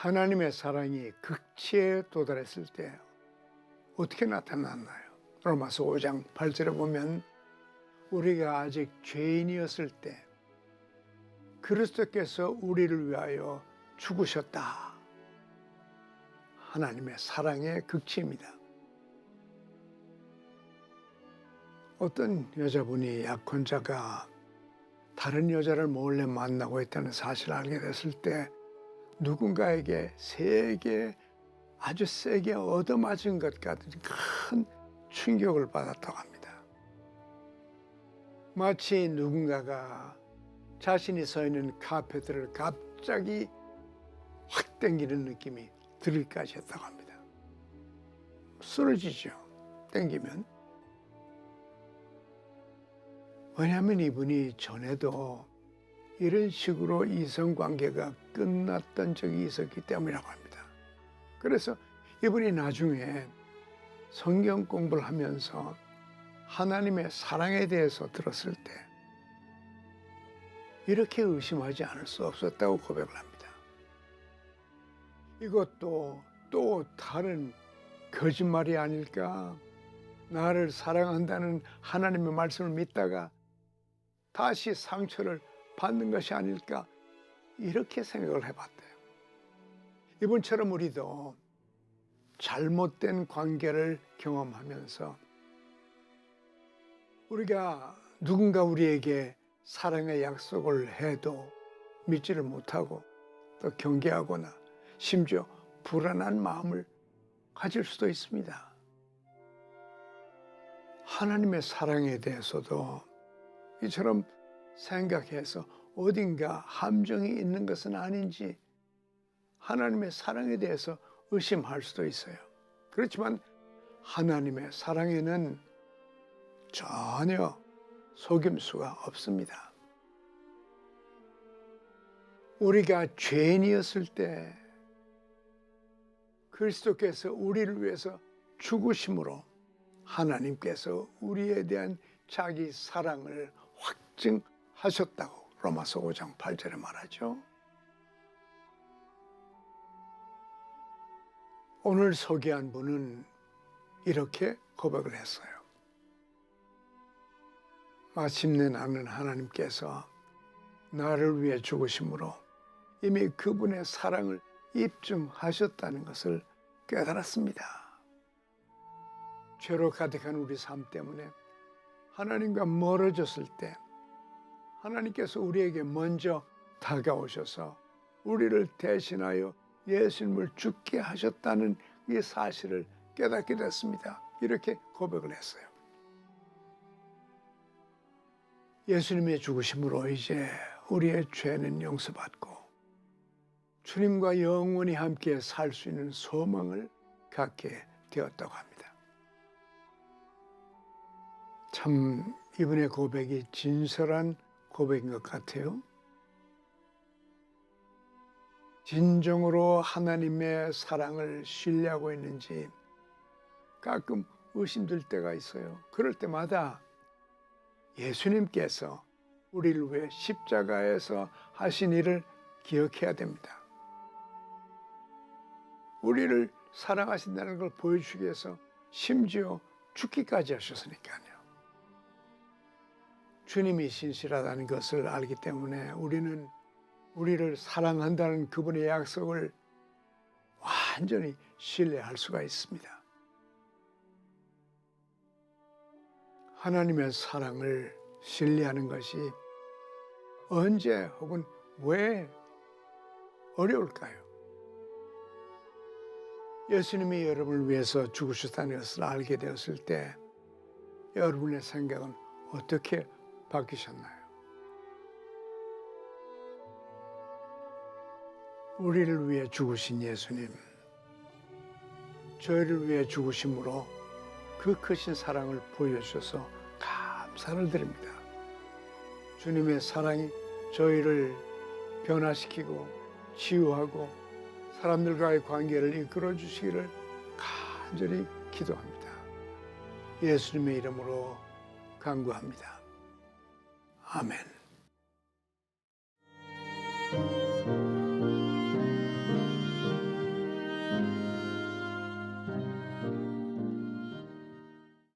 하나님의 사랑이 극치에 도달했을 때 어떻게 나타났나요? 로마서 5장 8절에 보면 우리가 아직 죄인이었을 때 그리스도께서 우리를 위하여 죽으셨다. 하나님의 사랑의 극치입니다. 어떤 여자분이 약혼자가 다른 여자를 몰래 만나고 있다는 사실을 알게 됐을 때 누군가에게 세게 아주 세게 얻어맞은 것 같은 큰 충격을 받았다고 합니다. 마치 누군가가 자신이 서 있는 카페트를 갑자기 확 당기는 느낌이 들기까지 했다고 합니다. 쓰러지죠. 당기면. 왜냐하면 이분이 전에도 이런 식으로 이성 관계가 끝났던 적이 있었기 때문이라고 합니다. 그래서 이분이 나중에 성경 공부를 하면서 하나님의 사랑에 대해서 들었을 때 이렇게 의심하지 않을 수 없었다고 고백을 합니다. 이것도 또 다른 거짓말이 아닐까? 나를 사랑한다는 하나님의 말씀을 믿다가 다시 상처를 받는 것이 아닐까? 이렇게 생각을 해봤대요. 이분처럼 우리도 잘못된 관계를 경험하면서 우리가 누군가 우리에게 사랑의 약속을 해도 믿지를 못하고 또 경계하거나 심지어 불안한 마음을 가질 수도 있습니다. 하나님의 사랑에 대해서도 이처럼 생각해서 어딘가 함정이 있는 것은 아닌지 하나님의 사랑에 대해서 의심할 수도 있어요. 그렇지만 하나님의 사랑에는 전혀 속임수가 없습니다. 우리가 죄인이었을 때 그리스도께서 우리를 위해서 죽으심으로 하나님께서 우리에 대한 자기 사랑을 확증하셨다고 로마서 5장 8절에 말하죠. 오늘 소개한 분은 이렇게 고백을 했어요. 마침내 나는 하나님께서 나를 위해 죽으심으로 이미 그분의 사랑을 입증하셨다는 것을 깨달았습니다. 죄로 가득한 우리 삶 때문에 하나님과 멀어졌을 때 하나님께서 우리에게 먼저 다가오셔서 우리를 대신하여 예수님을 죽게 하셨다는 이 사실을 깨닫게 됐습니다. 이렇게 고백을 했어요. 예수님의 죽으심으로 이제 우리의 죄는 용서받고 주님과 영원히 함께 살 수 있는 소망을 갖게 되었다고 합니다. 참 이분의 고백이 진솔한 고백인 것 같아요. 진정으로 하나님의 사랑을 신뢰하고 있는지 가끔 의심될 때가 있어요. 그럴 때마다 예수님께서 우리를 위해 십자가에서 하신 일을 기억해야 됩니다. 우리를 사랑하신다는 걸 보여주기 위해서 심지어 죽기까지 하셨으니까요. 주님이 신실하다는 것을 알기 때문에 우리는 우리를 사랑한다는 그분의 약속을 완전히 신뢰할 수가 있습니다. 하나님의 사랑을 신뢰하는 것이 언제 혹은 왜 어려울까요? 예수님이 여러분을 위해서 죽으셨다는 것을 알게 되었을 때 여러분의 생각은 어떻게 바뀌셨나요? 우리를 위해 죽으신 예수님, 저희를 위해 죽으심으로 그 크신 사랑을 보여주셔서 감사를 드립니다. 주님의 사랑이 저희를 변화시키고 치유하고 사람들과의 관계를 이끌어 주시기를 간절히 기도합니다. 예수님의 이름으로 간구합니다. 아멘.